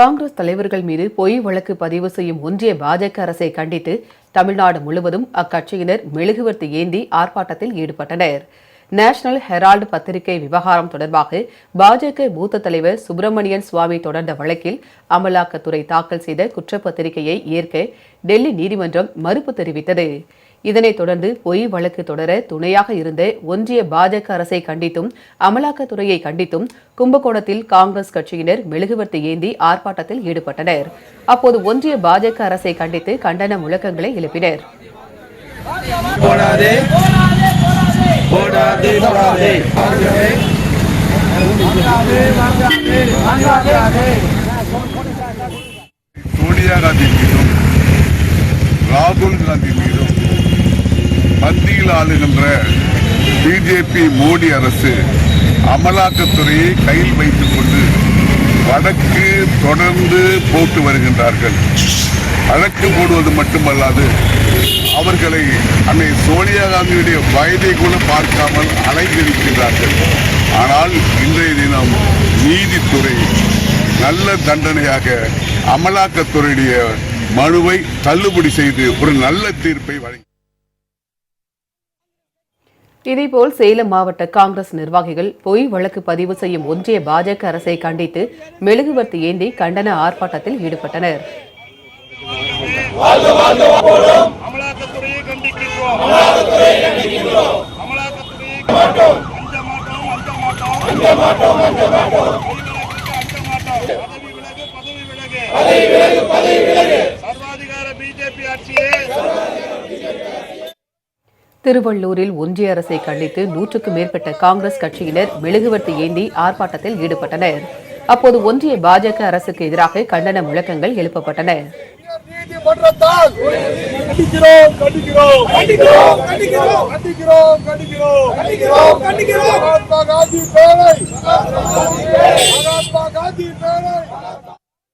காங்கிரஸ் தலைவர்கள் மீது பொய் வழக்கு பதிவு செய்யும் ஒன்றிய பாஜக அரசை கண்டித்து தமிழ்நாடு முழுவதும் அக்கட்சியினர் மெழுகுவர்த்தி ஏந்தி ஆர்ப்பாட்டத்தில் ஈடுபட்டனர். நேஷனல் ஹெரால்டு பத்திரிகை விவகாரம் தொடர்பாக பாஜக மூத்த தலைவர் சுப்பிரமணியன் சுவாமி தொடர்ந்த வழக்கில் அமலாக்கத்துறை தாக்கல் செய்த குற்றப்பத்திரிகையை ஏற்க டெல்லி நீதிமன்றம் மறுப்பு தெரிவித்தது. இதனைத் தொடர்ந்து பொய் வழக்கு தொடர துணையாக இருந்த ஒன்றிய பாஜக அரசை கண்டித்தும் அமலாக்கத்துறையை கண்டித்தும் கும்பகோணத்தில் காங்கிரஸ் கட்சியினர் மெழுகுவர்த்தி ஏந்தி ஆர்ப்பாட்டத்தில் ஈடுபட்டனர். அப்போது ஒன்றிய பாஜக அரசை கண்டித்து கண்டன முழக்கங்களை எழுப்பினர். சோனியா காந்தி மீதும் ராகுல் காந்தி மீதும் ஆளுகின்ற பிஜேபி மோடி அரசு அமலாக்கத்துறையை கையில் வைத்துக் கொண்டு வழக்கு தொடர்ந்து போட்டு வருகின்றார்கள். வழக்கு போடுவது மட்டுமல்லாது அவர்களை அன்னை சோனியா காந்தியுடைய வயதை கூட பார்க்காமல் அலைகழிக்கின்றார்கள். ஆனால் இன்றைய தினம் நீதித்துறை நல்ல தண்டனையாக அமலாக்கத்துறையுடைய மனுவை தள்ளுபடி செய்து ஒரு நல்ல தீர்ப்பை வழங்கி இதேபோல் சேலம் மாவட்ட காங்கிரஸ் நிர்வாகிகள் பொய் வழக்கு பதிவு செய்யும் ஒன்றிய பாஜக அரசை கண்டித்து மெழுகுவர்த்தி ஏந்தி கண்டன ஆர்ப்பாட்டத்தில் ஈடுபட்டனர் சர்வாதிகார பிஜேபி ஆட்சியே கண்டிக்கின்றோம் அமலாக்கத்துறையை மாட்டோம் அஞ்ச மாட்டோம் அஞ்ச மாட்டோம் அஞ்ச மாட்டோம் பதவி விலகு பதவி விலகு பதவி விலகு பதவி விலகு சர்வாதிகார பிஜேபி ஆட்சியே திருவள்ளூரில் ஒன்றிய அரசை கண்டித்து நூற்றுக்கும் மேற்பட்ட காங்கிரஸ் கட்சியினர் மெழுகுவர்த்தி ஏந்தி ஆர்ப்பாட்டத்தில் ஈடுபட்டனர். அப்போது ஒன்றிய பாஜக அரசுக்கு எதிராக கண்டன முழக்கங்கள் எழுப்பப்பட்டன. நீதிமன்றத்தால் கண்டிக்கிறோம்.